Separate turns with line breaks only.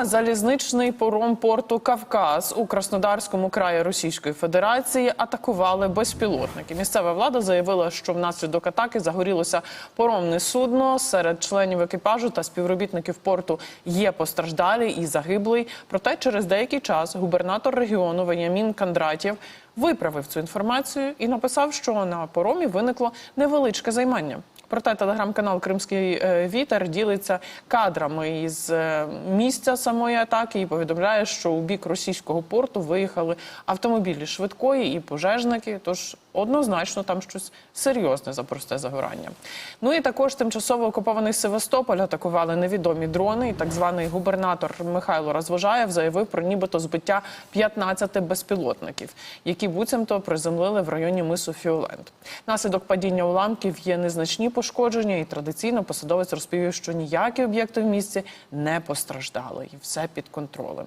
Залізничний пором порту Кавказ у Краснодарському краї Російської Федерації атакували безпілотники. Місцева влада заявила, що внаслідок атаки загорілося поромне судно. Серед членів екіпажу та співробітників порту є постраждалі і загиблий. Проте через деякий час губернатор регіону Венямін Кандратєв виправив цю інформацію і написав, що на поромі виникло невеличке займання. Проте телеграм-канал Кримський е, вітер ділиться кадрами із е, місця самої атаки і повідомляє, що у бік російського порту виїхали автомобілі швидкої і пожежники. Тож однозначно там щось серйозне за просте загорання. Ну і також тимчасово окупований Севастополь атакували невідомі дрони. І так званий губернатор Михайло Розвожаєв заявив про нібито збиття 15 безпілотників, які буцімто приземлили в районі мису Фіолент. Наслідок падіння уламків є незначні пошкодження, і традиційно посадовець розповів, що ніякі об'єкти в місті не постраждали, і все під контролем.